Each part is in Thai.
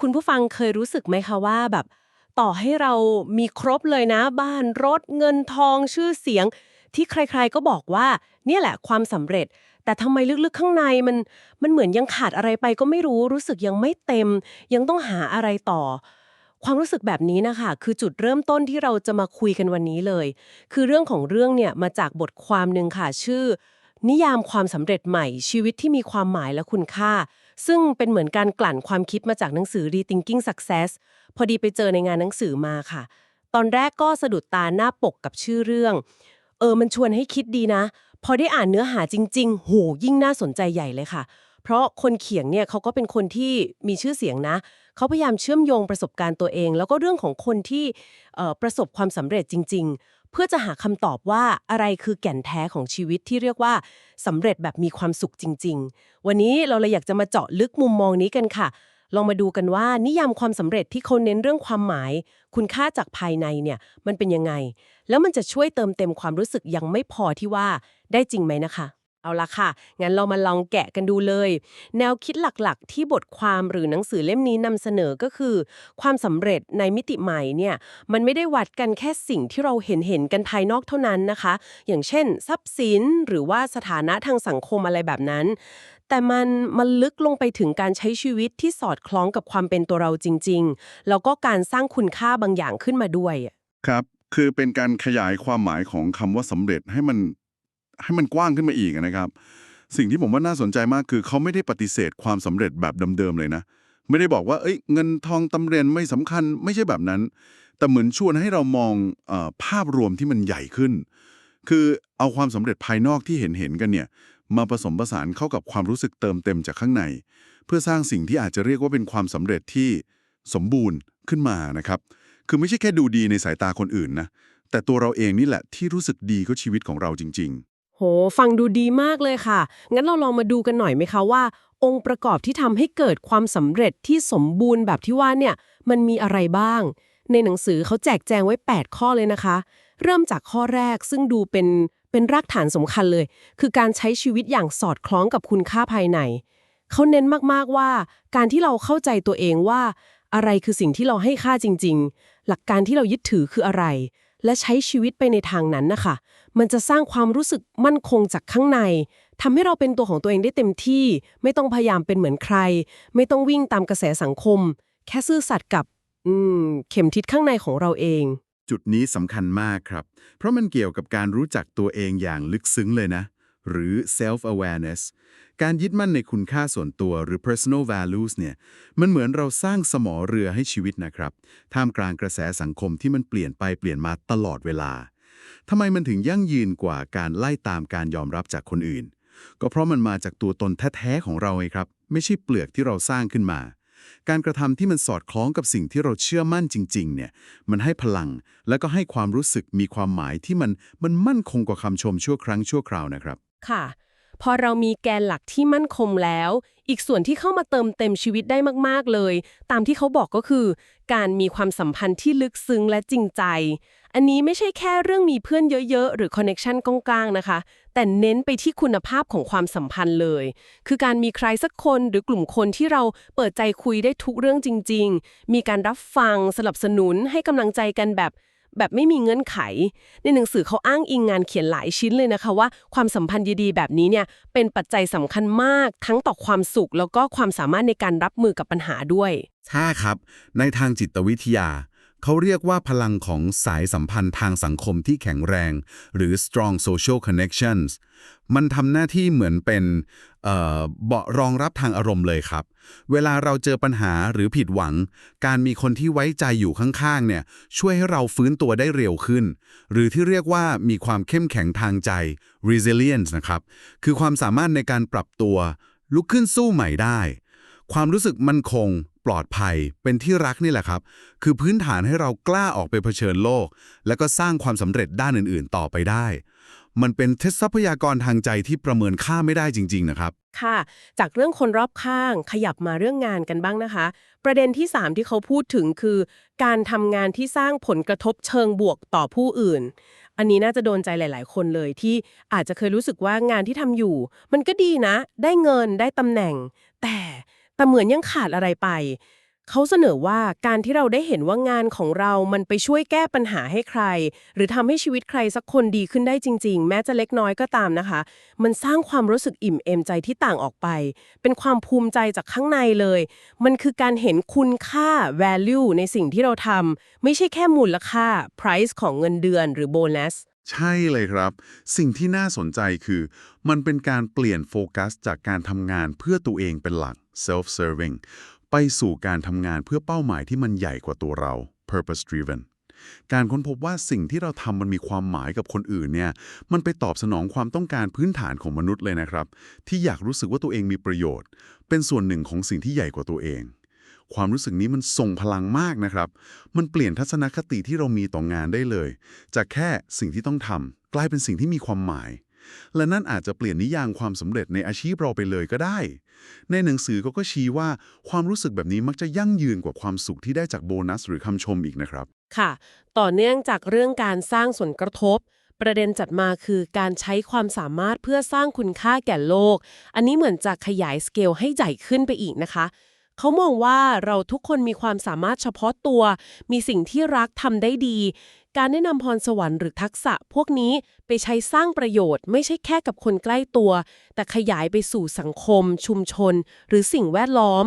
คุณผู้ฟังเคยรู้สึกไหมคะว่าแบบ ต่อให้เรามีครบเลยนะ บ้านรถเงินทองชื่อเสียง ที่ใครๆก็บอกว่า เนี่ยแหละความสำเร็จ แต่ทำไมลึกๆข้างในมันมันเหมือนยังขาดอะไรไปก็ไม่รู้รู้สึกยังไม่เต็ม ยังต้องหาอะไรต่อ ความรู้สึกแบบนี้นะคะ คือจุดเริ่มต้นที่เราจะมาคุยกันวันนี้เลย คือเรื่องของเรื่องเนี่ยมาจากบทความหนึ่งค่ะชื่อ นิยามความสำเร็จใหม่ชีวิตที่มีความหมายและคุณค่า ซึ่งเป็นเหมือนการกลั่นความคิดมาจากหนังสือ Rethinking Success พอดีไปเจอในงานหนังสือมาค่ะ ตอนแรกก็สะดุดตาหน้าปกกับชื่อเรื่อง เออ มันชวนให้คิดดีนะ พอได้อ่านเนื้อหาจริงๆ โห ยิ่งน่าสนใจใหญ่เลยค่ะ เพราะคนเขียนเนี่ยเขาก็เป็นคนที่มีชื่อเสียงนะ เขาพยายามเชื่อมโยงประสบการณ์ตัวเอง แล้วก็เรื่องของคนที่ประสบความสำเร็จจริง ๆ เพื่อจะหาคำตอบว่าอะไรคือแก่นแท้ของชีวิตที่เรียกว่าสำเร็จแบบมีความสุขจริง ๆ วันนี้เราเลยอยากจะมาเจาะลึกมุมมองนี้กันค่ะ ลองมาดูกันว่านิยามความสำเร็จที่เขาเน้นเรื่องความหมาย คุณค่าจากภายในเนี่ยมันเป็นยังไง แล้วมันจะช่วยเติมเต็มความรู้สึกยังไม่พอที่ว่าได้จริงไหมนะคะ เอาละค่ะ งั้นเรามาลองแกะกันดูเลย แนวคิดหลักๆ ที่บทความหรือหนังสือเล่มนี้นำเสนอก็คือ ความสำเร็จในมิติใหม่เนี่ยมันไม่ได้วัดกันแค่สิ่งที่เราเห็นเห็นๆกันภายนอกเท่านั้นนะคะ อย่างเช่น ทรัพย์สินหรือว่าสถานะทางสังคมอะไรแบบนั้น แต่มันมันลึกลงไปถึงการใช้ชีวิตที่สอดคล้องกับความเป็นตัวเราจริง ๆ แล้วก็การสร้างคุณค่าบางอย่างขึ้นมาด้วย ครับ คือเป็นการขยายความหมายของคำว่าสำเร็จให้มัน ให้มันกว้างขึ้นมาอีกนะครับ สิ่งที่ผมว่าน่าสนใจมากคือเขาไม่ได้ปฏิเสธความสำเร็จแบบเดิมๆเลยนะ ไม่ได้บอกว่าเอ้ยเงินทองตำเรียนไม่สำคัญไม่ใช่แบบนั้น แต่เหมือนชวนให้เรามองอภาพรวมที่มันใหญ่ขึ้น คือเอาความสำเร็จภายนอกที่เห็นเห็นๆกันเนี่ยมาผสมผสานเข้ากับความรู้สึกเติมเต็มจากข้างใน เพื่อสร้างสิ่งที่อาจจะเรียกว่าเป็นความสำเร็จที่สมบูรณ์ขึ้นมานะครับ คือไม่ใช่แค่ดูดีในสายตาคนอื่นนะแต่ตัวเราเองนี่แหละที่รู้สึกดีก็ชีวิตของเราจริงโห ฟังดูดีมากเลยค่ะ งั้นเราลองมาดูกันหน่อยไหมคะว่า องค์ประกอบที่ทำให้เกิดความสำเร็จที่สมบูรณ์แบบที่ว่าเนี่ยมันมีอะไรบ้าง ในหนังสือเขาแจกแจงไว้ 8 ข้อเลยนะคะ เริ่มจากข้อแรกซึ่งดูเป็นเป็นรากฐานสำคัญเลย คือการใช้ชีวิตอย่างสอดคล้องกับคุณค่าภายใน เขาเน้นมากๆว่า การที่เราเข้าใจตัวเองว่า อะไรคือสิ่งที่เราให้ค่าจริง ๆ หลักการที่เรายึดถือคืออะไร และใช้ชีวิตไปในทางนั้นนะคะ มันจะสร้างความรู้สึกมั่นคงจากข้างในทำให้เราเป็นตัวของตัวเองได้เต็มที่ ไม่ต้องพยายามเป็นเหมือนใคร ไม่ต้องวิ่งตามกระแสสังคม แค่ซื่อสัตย์กับอืมเข็มทิศข้างในของเราเอง จุดนี้สำคัญมากครับ เพราะมันเกี่ยวกับการรู้จักตัวเองอย่างลึกซึ้งเลยนะ หรือ self awareness การยึดมั่นในคุณค่าส่วนตัวหรือ personal values เนี่ย มันเหมือนเราสร้างสมอเรือให้ชีวิตนะครับ ท่ามกลางกระแสสังคมที่มันเปลี่ยนไปเปลี่ยนมาตลอดเวลา ทำไมมันถึงยั่งยืนกว่าการไล่ตามการยอมรับจากคนอื่น ก็เพราะมันมาจากตัวตนแท้ๆของเราไงครับ ไม่ใช่เปลือกที่เราสร้างขึ้นมา การกระทำที่มันสอดคล้องกับสิ่งที่เราเชื่อมั่นจริง ๆ เนี่ย มันให้พลัง และก็ให้ความรู้สึกมีความหมายที่มันมันมั่นคงกว่าคำชมชั่วครั้งชั่วคราวนะครับ ค่ะ พอเรามีแกนหลักที่มั่นคงแล้ว อีกส่วนที่เข้ามาเติมเต็มชีวิตได้มากๆเลย ตามที่เขาบอกก็คือ การมีความสัมพันธ์ที่ลึกซึ้งและจริงใจ อันนี้ไม่ใช่แค่เรื่องมีเพื่อนเยอะๆ หรือคอนเน็ชันกล้างๆนะคะ แต่เน้นไปที่คุณภาพของความสัมพันธ์เลย คือการมีใครสักคนหรือกลุ่มคนที่เราเปิดใจคุยได้ทุกเรื่องจริง ๆ มีการรับฟังสนับสนุนให้กำลังใจกันแบบ แบบไม่มีเงื่อนไข ในหนังสือเขาอ้างอิงงานเขียนหลายชิ้นเลยนะคะว่าความสัมพันธ์ดีๆแบบนี้เนี่ยเป็นปัจจัยสำคัญมาก ทั้งต่อความสุข แล้วก็ความสามารถในการรับมือกับปัญหาด้วย ใช่ครับ ในทางจิตวิทยา เขาเรียกว่าพลังของสายสัมพันธ์ทางสังคมที่แข็งแรง หรือ strong social connections มันทำหน้าที่เหมือนเป็นเอ่อเบาะรองรับทางอารมณ์เลยครับ เวลาเราเจอปัญหาหรือผิดหวัง การมีคนที่ไว้ใจอยู่ข้างๆ เนี่ย ช่วยให้เราฟื้นตัวได้เร็วขึ้น หรือที่เรียกว่ามีความเข้มแข็งทางใจ resilience นะครับ คือความสามารถในการปรับตัว ลุกขึ้นสู้ใหม่ได้ ความรู้สึกมั่นคง ปลอดภัย เป็นที่รักนี่แหละครับ คือพื้นฐานให้เรากล้าออกไปเผชิญโลก แล้วก็สร้างความสำเร็จด้านอื่นๆ ต่อไปได้ มันเป็นทศทรัพยากรทางใจที่ประเมินค่าไม่ได้จริง ๆ นะครับ ค่ะ จากเรื่องคนรอบข้างขยับมาเรื่องงานกันบ้างนะคะ ประเด็นที่ 3 ที่เขาพูดถึงคือ การทำงานที่สร้างผลกระทบเชิงบวกต่อผู้อื่น อันนี้น่าจะโดนใจหลาย ๆ คนเลยที่อาจจะเคยรู้สึกว่างานที่ทำอยู่ มันก็ดีนะ ได้เงินได้ตำแหน่ง แต่ แต่เหมือนยังขาดอะไรไป เขาเสนอว่าการที่เราได้เห็นว่างานของเรามันไปช่วยแก้ปัญหาให้ใคร หรือทำให้ชีวิตใครสักคนดีขึ้นได้จริง ๆ แม้จะเล็กน้อยก็ตามนะคะ มันสร้างความรู้สึกอิ่มเอมใจที่ต่างออกไป เป็นความภูมิใจจากข้างในเลย มันคือการเห็นคุณค่า value ในสิ่งที่เราทำไม่ใช่แค่มูลค่า price ของเงินเดือนหรือโบนัสใช่เลยครับ สิ่งที่น่าสนใจคือ มันเป็นการเปลี่ยนโฟกัสจากการทำงานเพื่อตัวเองเป็นหลัก self-serving ไปสู่การทำงานเพื่อเป้าหมายที่มันใหญ่กว่าตัวเรา purpose driven การค้นพบว่าสิ่งที่เราทำมันมีความหมายกับคนอื่นเนี่ย มันไปตอบสนองความต้องการพื้นฐานของมนุษย์เลยนะครับ ที่อยากรู้สึกว่าตัวเองมีประโยชน์ เป็นส่วนหนึ่งของสิ่งที่ใหญ่กว่าตัวเอง ความรู้สึกนี้มันทรงพลังมากนะครับ มันเปลี่ยนทัศนคติที่เรามีต่องานได้เลย จากแค่สิ่งที่ต้องทำกลายเป็นสิ่งที่มีความหมาย และนั่นอาจจะเปลี่ยนนิยามความสำเร็จในอาชีพเราไปเลยก็ได้ ในหนังสือเขาก็ชี้ว่าความรู้สึกแบบนี้มักจะยั่งยืนกว่าความสุขที่ได้จากโบนัสหรือคำชมอีกนะครับ ค่ะ ต่อเนื่องจากเรื่องการสร้างผลกระทบ ประเด็นจัดมาคือการใช้ความสามารถเพื่อสร้างคุณค่าแก่โลก อันนี้เหมือนจะขยายสเกลให้ใหญ่ขึ้นไปอีกนะคะเขามองว่าเราทุกคนมีความสามารถเฉพาะตัว มีสิ่งที่รักทำได้ดี การแนะนำพรสวรรค์หรือทักษะพวกนี้ไปใช้สร้างประโยชน์ไม่ใช่แค่กับคนใกล้ตัว แต่ขยายไปสู่สังคม ชุมชน หรือสิ่งแวดล้อม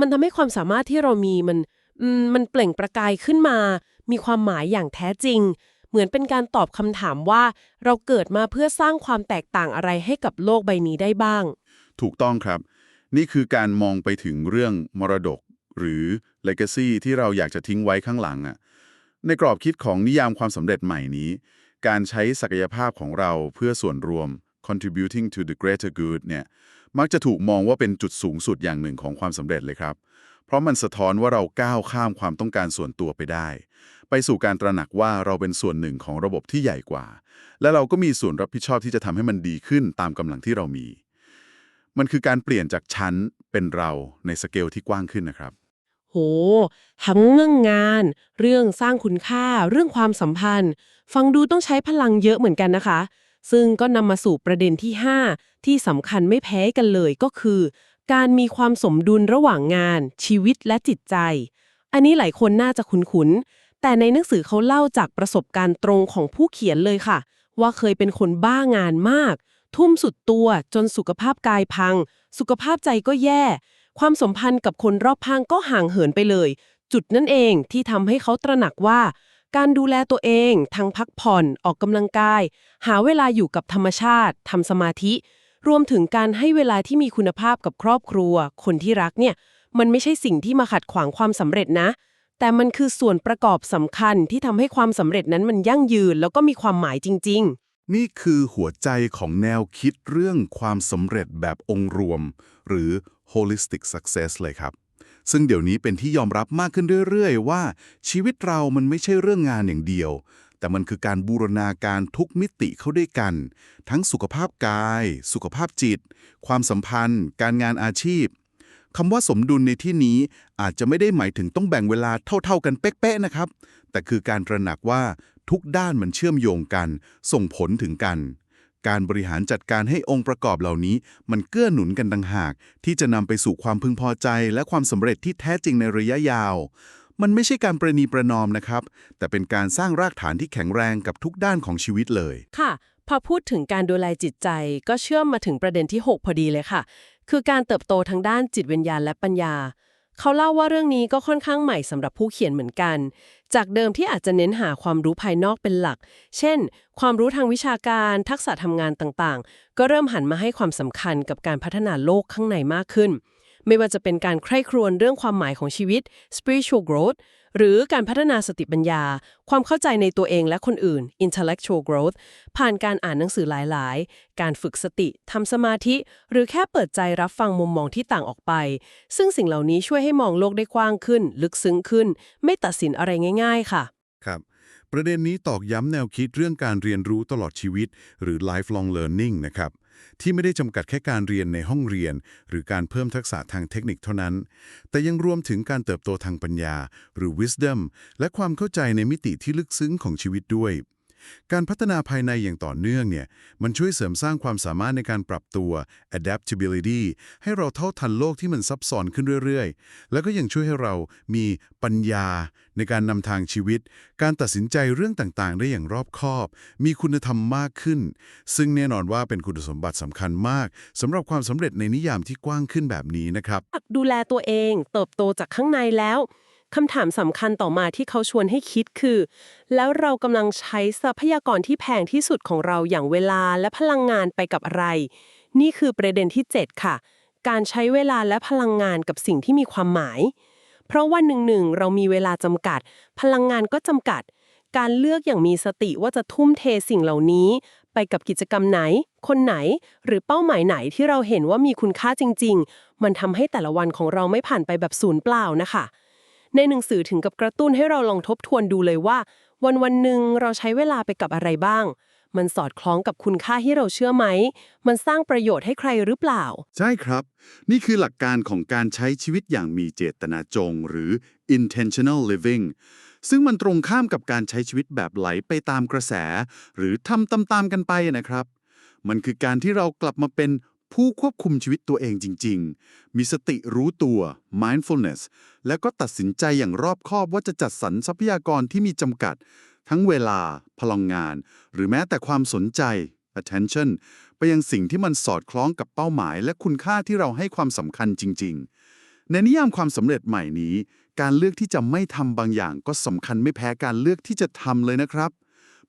มันทำให้ความสามารถที่เรามีมันมันเปล่งประกายขึ้นมา มีความหมายอย่างแท้จริง เหมือนเป็นการตอบคำถามว่า เราเกิดมาเพื่อสร้างความแตกต่างอะไรให้กับโลกใบนี้ได้บ้าง ถูกต้องครับ นี่คือการมองไปถึงเรื่องมรดก หรือ legacy ที่เราอยากจะทิ้งไว้ข้างหลังอะ ในกรอบคิดของนิยามความสำเร็จใหม่นี้ การใช้ศักยภาพของเราเพื่อส่วนรวม contributing to the greater good เนี่ยมักจะถูกมองว่าเป็นจุดสูงสุดอย่างหนึ่งของความสำเร็จเลยครับ เพราะมันสะท้อนว่าเราก้าวข้ามความต้องการส่วนตัวไปได้ ไปสู่การตระหนักว่าเราเป็นส่วนหนึ่งของระบบที่ใหญ่กว่า และเราก็มีส่วนรับผิดชอบที่จะทำให้มันดีขึ้นตามกำลังที่เรามี มันคือการเปลี่ยนจากชั้นเป็นเราในสเกลที่กว้างขึ้นนะครับ ทั้งเรื่องงาน เรื่องสร้างคุณค่า เรื่องความสัมพันธ์ ฟังดูต้องใช้พลังเยอะเหมือนกันนะคะ ซึ่งก็นำมาสู่ประเด็นที่ 5 ที่สำคัญไม่แพ้กันเลยก็คือ การมีความสมดุลระหว่างงาน ชีวิตและจิตใจ อันนี้หลายคนน่าจะคุ้นๆ แต่ในหนังสือเขาเล่าจากประสบการณ์ตรงของผู้เขียนเลยค่ะ ว่าเคยเป็นคนบ้างานมาก ทุ่มสุดตัวจนสุขภาพกายพัง สุขภาพใจก็แย่ ความสัมพันธ์กับคนรอบข้างก็ห่างเหินไปเลย จุดนั่นเองที่ทำให้เขาตระหนักว่า การดูแลตัวเองทั้งพักผ่อนออกกำลังกาย หาเวลาอยู่กับธรรมชาติทำสมาธิ รวมถึงการให้เวลาที่มีคุณภาพกับครอบครัว คนที่รักเนี่ย มันไม่ใช่สิ่งที่มาขัดขวางความสำเร็จนะ แต่มันคือส่วนประกอบสำคัญที่ทำให้ความสำเร็จนั้นมันยั่งยืน แล้วก็มีความหมายจริง ๆ นี่คือหัวใจของแนวคิดเรื่องความสำเร็จแบบองค์รวม หรือ holistic success เลยครับ ซึ่งเดี๋ยวนี้เป็นที่ยอมรับมากขึ้นเรื่อยๆ ว่าชีวิตเรามันไม่ใช่เรื่องงานอย่างเดียว แต่มันคือการบูรณาการทุกมิติเข้าด้วยกัน ทั้งสุขภาพกาย สุขภาพจิต ความสัมพันธ์ การงานอาชีพคำว่าสมดุลในที่นี้อาจจะไม่ได้หมายถึงต้องแบ่งเวลาเท่า ๆ กันเป๊ะๆนะครับ แต่คือการตระหนักว่า ทุกด้านมันเชื่อมโยงกัน ส่งผลถึงกัน การบริหารจัดการให้องค์ประกอบเหล่านี้ มันเกื้อหนุนกันต่างหาก ที่จะนำไปสู่ความพึงพอใจและความสำเร็จที่แท้จริงในระยะยาว มันไม่ใช่การประนีประนอมนะครับ แต่เป็นการสร้างรากฐานที่แข็งแรงกับทุกด้านของชีวิตเลย ค่ะ พอพูดถึงการดูแลจิตใจ ก็เชื่อมมาถึงประเด็นที่ 6 พอดีเลยค่ะ คือการเติบโตทางด้านจิตวิญญาณและปัญญา เขาเล่าว่าเรื่องนี้ก็ค่อนข้างใหม่สำหรับผู้เขียนเหมือนกัน จากเดิมที่อาจจะเน้นหาความรู้ภายนอกเป็นหลัก เช่น ความรู้ทางวิชาการ ทักษะทำงานต่างๆ ก็เริ่มหันมาให้ความสำคัญกับการพัฒนาโลกข้างในมากขึ้น ไม่ว่าจะเป็นการใคร่ครวญเรื่องความหมายของชีวิต spiritual growth หรือการพัฒนาสติปัญญา ความเข้าใจในตัวเองและคนอื่น intellectual growth ผ่านการอ่านหนังสือหลาย ๆ การฝึกสติทำสมาธิ หรือแค่เปิดใจรับฟังมุมมองที่ต่างออกไป ซึ่งสิ่งเหล่านี้ช่วยให้มองโลกได้กว้างขึ้น ลึกซึ้งขึ้น ไม่ตัดสินอะไรง่าย ๆ ค่ะ ครับ ประเด็นนี้ตอกย้ำแนวคิดเรื่องการเรียนรู้ตลอดชีวิต หรือ lifelong learning นะครับ ที่ไม่ได้จำกัดแค่การเรียนในห้องเรียน หรือการเพิ่มทักษะทางเทคนิคเท่านั้น แต่ยังรวมถึงการเติบโตทางปัญญา หรือ wisdom และความเข้าใจในมิติที่ลึกซึ้งของชีวิตด้วย การพัฒนาภายในอย่างต่อเนื่องเนี่ยมันช่วยเสริมสร้างความสามารถในการปรับตัว adaptability ให้เราเท่าทันโลกที่มันซับซ้อนขึ้นเรื่อยๆ แล้วก็ยังช่วยให้เรามีปัญญาในการนำทางชีวิต การตัดสินใจเรื่องต่างๆ ได้อย่างรอบคอบ มีคุณธรรมมากขึ้น ซึ่งแน่นอนว่าเป็นคุณสมบัติสำคัญมากสำหรับความสำเร็จในนิยามที่กว้างขึ้นแบบนี้นะครับ ดูแลตัวเอง เติบโตจากข้างในแล้ว คำถามสำคัญต่อมาที่เขาชวนให้คิดคือ แล้วเรากำลังใช้ทรัพยากรที่แพงที่สุดของเราอย่างเวลาและพลังงานไปกับอะไร นี่คือประเด็นที่ 7 ค่ะ การใช้เวลาและพลังงานกับสิ่งที่มีความหมาย เพราะวันหนึ่งหนึ่งเรามีเวลาจำกัด พลังงานก็จำกัด การเลือกอย่างมีสติว่าจะทุ่มเทสิ่งเหล่านี้ ไปกับกิจกรรมไหน คนไหน หรือเป้าหมายไหนที่เราเห็นว่ามีคุณค่าจริง ๆ มันทำให้แต่ละวันของเราไม่ผ่านไปแบบศูนย์เปล่านะคะ ในหนังสือถึงกับกระตุ้นให้เราลองทบทวนดูเลยว่า วันวันหนึ่งเราใช้เวลาไปกับอะไรบ้าง มันสอดคล้องกับคุณค่าที่เราเชื่อไหม มันสร้างประโยชน์ให้ใครหรือเปล่า ใช่ครับ นี่คือหลักการของการใช้ชีวิตอย่างมีเจตนาจง หรือ intentional living ซึ่งมันตรงข้ามกับการใช้ชีวิตแบบไหลไปตามกระแส หรือทำตามๆกันไปนะครับ มันคือการที่เรากลับมาเป็น ผู้ควบคุมชีวิตตัวเองจริง ๆ มีสติรู้ตัว mindfulness แล้วก็ตัดสินใจอย่างรอบคอบว่าจะจัดสรรทรัพยากรที่มีจำกัด ทั้งเวลา พลังงาน หรือแม้แต่ความสนใจ attention ไปยังสิ่งที่มันสอดคล้องกับเป้าหมาย และคุณค่าที่เราให้ความสำคัญจริง ๆ ในนิยามความสำเร็จใหม่นี้ การเลือกที่จะไม่ทำบางอย่างก็สำคัญไม่แพ้การเลือกที่จะทำเลยนะครับ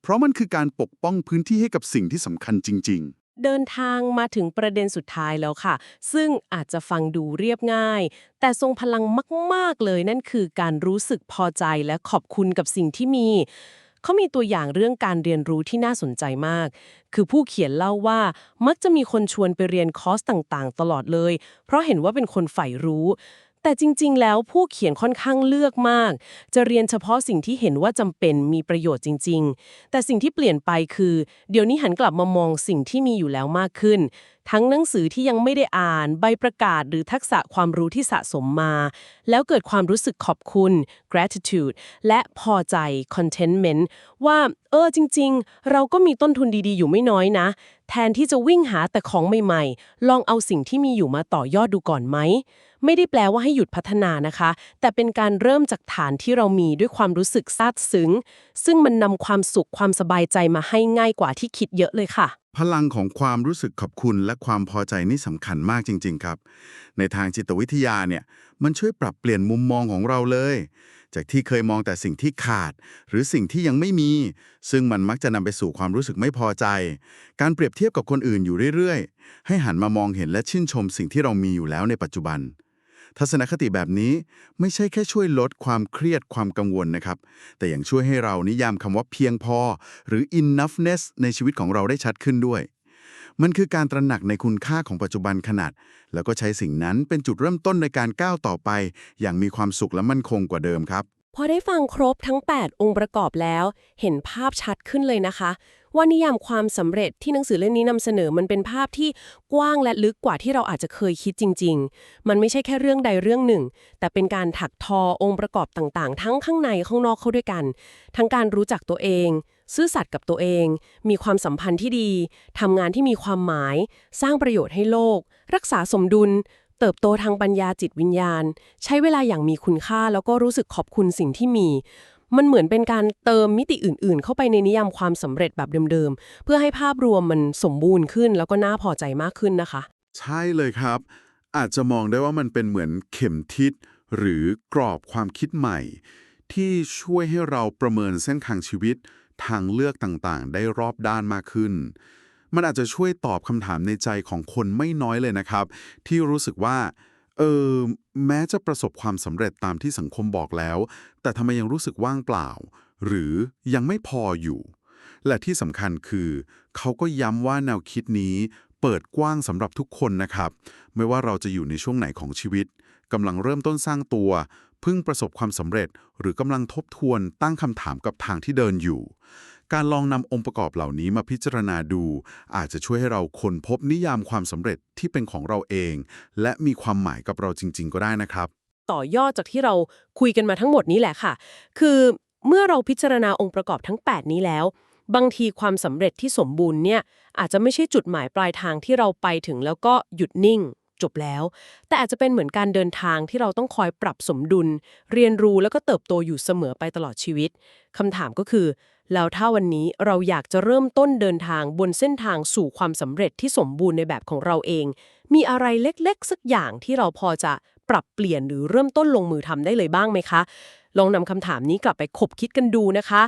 เพราะมันคือการปกป้องพื้นที่ให้กับสิ่งที่สำคัญจริง ๆ เดินทางมาถึงประเด็นสุดท้ายแล้วค่ะ ซึ่งอาจจะฟังดูเรียบง่าย แต่ทรงพลังมาก ๆ เลยนั่นคือการรู้สึกพอใจและขอบคุณกับสิ่งที่มี เขามีตัวอย่างเรื่องการเรียนรู้ที่น่าสนใจมาก คือผู้เขียนเล่าว่ามักจะมีคนชวนไปเรียนคอร์สต่างๆ ตลอดเลย เพราะเห็นว่าเป็นคนใฝ่รู้ แต่จริง ๆ แล้วผู้เขียนค่อนข้างเลือกมาก จะเรียนเฉพาะสิ่งที่เห็นว่าจำเป็นมีประโยชน์จริง ๆ แต่สิ่งที่เปลี่ยนไปคือ เดี๋ยวนี้หันกลับมามองสิ่งที่มีอยู่แล้วมากขึ้น ทั้งหนังสือที่ยังไม่ได้อ่าน ใบประกาศหรือทักษะความรู้ที่สะสมมา แล้วเกิดความรู้สึกขอบคุณ gratitude และพอใจ contentment ว่า เออจริง ๆ เราก็มีต้นทุนดีๆ อยู่ไม่น้อยนะ แทนที่จะวิ่งหาแต่ของใหม่ๆ ลองเอาสิ่งที่มีอยู่มาต่อยอดดูก่อนไหม ไม่ได้แปลว่าให้หยุดพัฒนานะคะ แต่เป็นการเริ่มจากฐานที่เรามีด้วยความรู้สึกซาบซึ้ง ซึ่งมันนำความสุขความสบายใจมาให้ง่ายกว่าที่คิดเยอะเลยค่ะ พลังของความรู้สึกขอบคุณและความพอใจนี่สำคัญมากจริง ๆ ครับ ในทางจิตวิทยาเนี่ย มันช่วยปรับเปลี่ยนมุมมองของเราเลย จากที่เคยมองแต่สิ่งที่ขาด หรือสิ่งที่ยังไม่มี ซึ่งมันมักจะนำไปสู่ความรู้สึกไม่พอใจ การเปรียบเทียบกับคนอื่นอยู่เรื่อย ๆ ให้หันมามองเห็นและชื่นชมสิ่งที่เรามีอยู่แล้วในปัจจุบัน ทัศนคติแบบนี้ไม่ใช่แค่ช่วยลดความเครียดความกังวลนะครับ แต่ยังช่วยให้เรานิยามคำว่าเพียงพอ หรือ enoughness ในชีวิตของเราได้ชัดขึ้นด้วย มันคือการตระหนักในคุณค่าของปัจจุบันขนาด แล้วก็ใช้สิ่งนั้นเป็นจุดเริ่มต้นในการก้าวต่อไป อย่างมีความสุขและมั่นคงกว่าเดิมครับ พอได้ฟังครบทั้ง 8 องค์ประกอบแล้ว เห็นภาพชัดขึ้นเลยนะคะ ว่านิยามความสำเร็จที่หนังสือเล่มนี้นำเสนอมันเป็นภาพที่กว้างและลึกกว่าที่เราอาจจะเคยคิดจริง ๆ มันไม่ใช่แค่เรื่องใดเรื่องหนึ่ง แต่เป็นการถักทอองค์ประกอบต่างๆ ทั้งข้างในข้างนอกเข้าด้วยกัน ทั้งการรู้จักตัวเอง ซื่อสัตย์กับตัวเอง มีความสัมพันธ์ที่ดีทำงานที่มีความหมาย สร้างประโยชน์ให้โลก รักษาสมดุลเติบโตทางปัญญาจิตวิญญาณ ใช้เวลาอย่างมีคุณค่าแล้วก็รู้สึกขอบคุณสิ่งที่มี มันเหมือนเป็นการเติมมิติอื่น ๆ เข้าไปในนิยามความสำเร็จแบบเดิม ๆ เพื่อให้ภาพรวมมันสมบูรณ์ขึ้น แล้วก็น่าพอใจมากขึ้นนะคะ ใช่เลยครับ อาจจะมองได้ว่ามันเป็นเหมือนเข็มทิศหรือกรอบความคิดใหม่ ที่ช่วยให้เราประเมินเส้นทางชีวิต ทางเลือกต่างๆ ได้รอบด้านมากขึ้น มันอาจจะช่วยตอบคำถามในใจของคนไม่น้อยเลยนะครับ ที่รู้สึกว่า เออแม้จะประสบความสำเร็จตามที่สังคมบอกแล้ว แต่ทำไมยังรู้สึกว่างเปล่า หรือยังไม่พออยู่ และที่สำคัญคือ เขาก็ย้ำว่าแนวคิดนี้เปิดกว้างสำหรับทุกคนนะครับ ไม่ว่าเราจะอยู่ในช่วงไหนของชีวิตกำลังเริ่มต้นสร้างตัวเพิ่งประสบความสำเร็จ หรือกำลังทบทวนตั้งคำถามกับทางที่เดินอยู่ การลองนำองค์ประกอบเหล่านี้มาพิจารณาดู อาจจะช่วยให้เราค้นพบนิยามความสำเร็จที่เป็นของเราเอง และมีความหมายกับเราจริง ๆ ก็ได้นะครับ ต่อยอดจากที่เราคุยกันมาทั้งหมดนี้แหละค่ะ คือเมื่อเราพิจารณาองค์ประกอบทั้ง 8 นี้แล้ว บางทีความสำเร็จที่สมบูรณ์เนี่ยอาจจะไม่ใช่จุดหมายปลายทางที่เราไปถึงแล้วก็หยุดนิ่ง จบแล้ว แต่อาจจะเป็นเหมือนการเดินทางที่เราต้องคอยปรับสมดุล เรียนรู้แล้วก็เติบโตอยู่เสมอไปตลอดชีวิตคำถามก็คือแล้วถ้าวันนี้เราอยากจะเริ่มต้นเดินทางบนเส้นทางสู่ความสำเร็จที่สมบูรณ์ในแบบของเราเอง มีอะไรเล็กๆ สักอย่างที่เราพอจะปรับเปลี่ยนหรือเริ่มต้นลงมือทำได้เลยบ้างไหมคะ ลองนำคำถามนี้กลับไปคบคิดกันดูนะคะ